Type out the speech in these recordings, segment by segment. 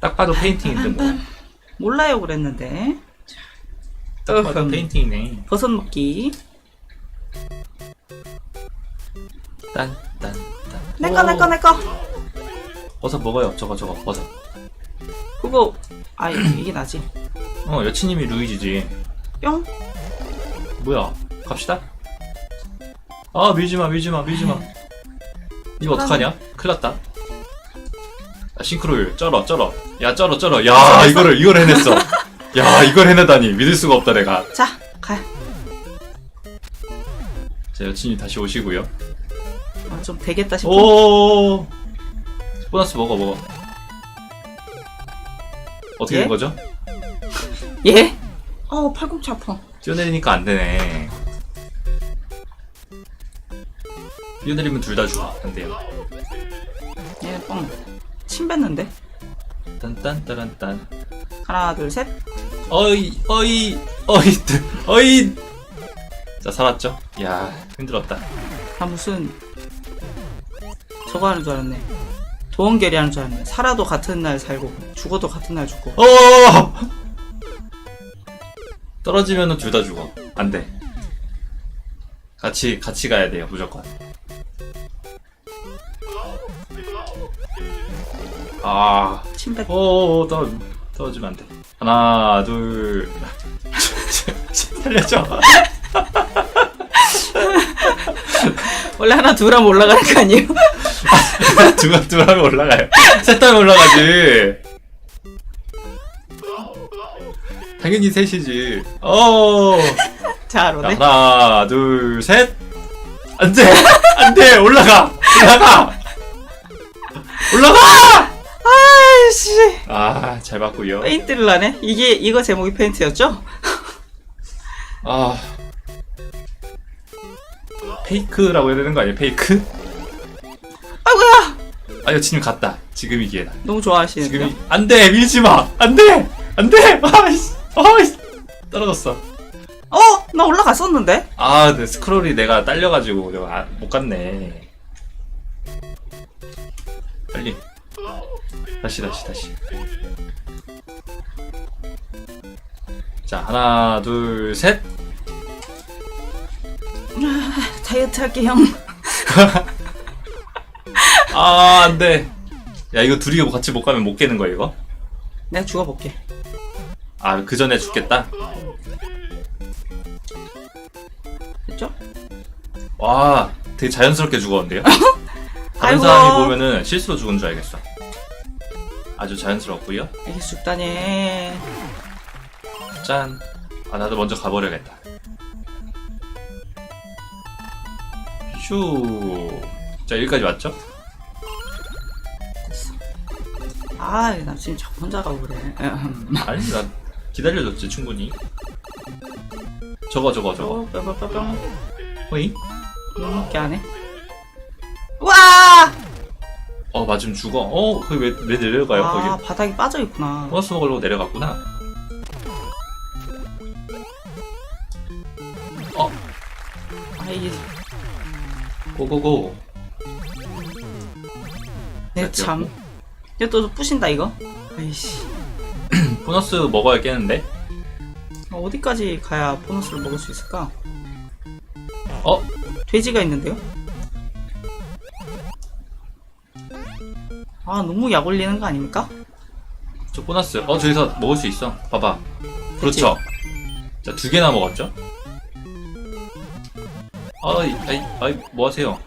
딱 봐도 페인팅인데 뭐. 몰라요 그랬는데. 딱 봐도 어흠. 페인팅이네. 버섯 먹기. 딴, 딴, 딴. 내꺼 내꺼 내꺼. 버섯 먹어요. 저거, 저거, 버섯. 그거 아 이게 나지. 어, 여친님이 루이지지. 뿅. 뭐야? 갑시다. 아, 밀지 마, 밀지 마, 밀지 마. 이거 어떡하냐? 큰일 났다. 야, 싱크로율, 쩔어, 쩔어. 야, 쩔어, 쩔어. 야, 이거를, 이걸 해냈어. 야, 이걸 해내다니. 믿을 수가 없다, 내가. 자 가. 자, 여친이 다시 오시고요. 아, 좀 되겠다 싶어. 오! 보너스 먹어, 먹어. 어떻게 예? 된 거죠? 예? 어 팔꿈치 아파. 뛰어내리니까 안 되네. 뛰어내리면 둘다 죽어. 안 돼요. 얘 뻥. 침 뱉는데. 딴딴따란딴. 하나 둘 셋. 어이, 어이, 어이, 어이. 자, 살았죠? 야, 힘들었다. 나 무슨 저거 하는 줄 알았네. 도원결이 하는 줄 알았네. 살아도 같은 날 살고 죽어도 같은 날 죽고. 어! 떨어지면은 둘 다 죽어. 안 돼. 같이, 같이 가야 돼요, 무조건. 아, 침 뱉. 오, 떨어, 떨어지면 안 돼. 하나, 둘. 살려줘. 원래 하나 둘 하면 올라가는 거 아니에요? 두, 두 하면 올라가요. 셋 하면 올라가지. 당연히 셋이지. 어. 자 자, 로네. 하나, 둘, 셋. 안 돼! 안 돼! 올라가! 올라가! 올라가! 아, 잘 봤고요 페인트를 하네. 이게 이거 제목이 페인트였죠? 아. 페이크라고 해야 되는 거 아니에요? 페이크? 아이고야. 아, 여친님 갔다. 지금이 기회다. 너무 좋아하시는데. 지금이, 안 돼! 밀지 마! 안 돼! 안 돼! 아이씨! 아이씨! 떨어졌어. 어, 나 올라갔었는데. 아, 네, 스크롤이 내가 딸려가지고 내가 아- 못 갔네. 빨리. 다시, 다시, 다시. 자, 하나, 둘, 셋. 다이어트 할게 형. 아, 안 돼. 야, 이거 둘이 같이 못 가면 못 깨는 거야, 이거? 내가 죽어볼게. 아, 그 전에 죽겠다? 됐죠? 와, 되게 자연스럽게 죽었는데요? 다른 아이고. 사람이 보면은 실수로 죽은 줄 알겠어. 아주 자연스럽고요 이게 죽다니. 짠. 아, 나도 먼저 가버려야겠다. 슈. 자, 여기까지 왔죠? 됐어. 아, 나 지금 저 혼자 가고 그래. 아니, 나 기다려줬지, 충분히. 저거, 저거, 저거. 어, 뿅뿅뿅뿅. 호이? 너무게 안 해. 와! 어, 맞으면 죽어. 어, 거기 왜, 왜 내려가요, 아, 거기? 바닥이 빠져 있구나. 보너스 먹으려고 내려갔구나. 어, 아, 이게 고고고. 내 네, 참. 얘 또 부신다 이거. 아이씨. 보너스 먹어야 깨는데? 어디까지 가야 보너스를 먹을 수 있을까? 어? 돼지가 있는데요? 아, 너무 약 올리는 거 아닙니까? 저 보너스. 어, 저기서 먹을 수 있어. 봐봐. 그렇죠. 자, 두 개나 먹었죠? 아이, 아이, 아이, 뭐 하세요?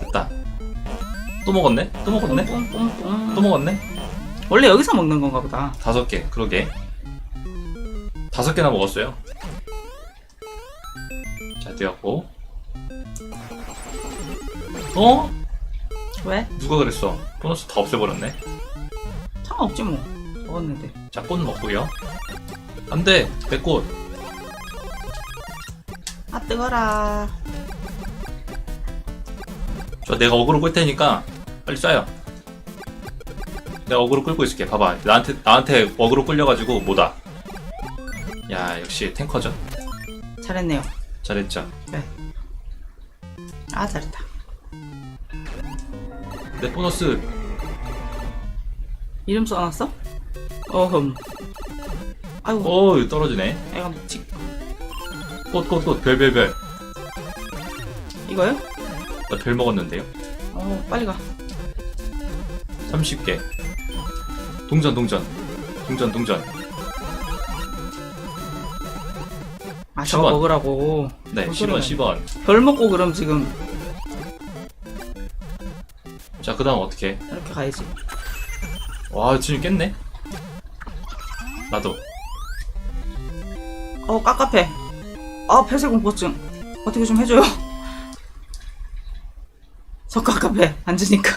됐다. 또 먹었네? 또 먹었네? 또 먹었네? 원래 여기서 먹는 건가 보다. 다섯 개, 그러게. 다섯 개나 먹었어요. 자, 되었고. 어? 왜? 누가 그랬어? 보너스 다 없애버렸네? 상관없지 뭐. 먹었는데. 자, 꽃 먹고요. 안 돼! 내 꽃! 아, 뜨거라. 저 내가 어그로 끌 테니까 빨리 쏴요. 내가 어그로 끌고 있을게. 봐봐. 나한테, 나한테 어그로 끌려가지고 뭐다. 야, 역시 탱커죠? 잘했네요. 잘했죠? 아, 잘했다. 내 보너스. 이름 써놨어? 어흠. 아이고, 오 이거 떨어지네 애가 묵직. 꽃꽃꽃 별별별 이거요? 나 별 먹었는데요 어, 빨리 가. 30개 동전 동전 동전 동전 아, 저거 10원. 먹으라고. 네뭔 10원 소리야. 10원 별 먹고 그럼 지금 자 그 다음 어떻게 이렇게 가야지. 와 지금 깼네 나도 어, 깝깝해. 아, 폐쇄공포증. 어떻게 좀 해줘요. 저 깝깝해. 앉으니까.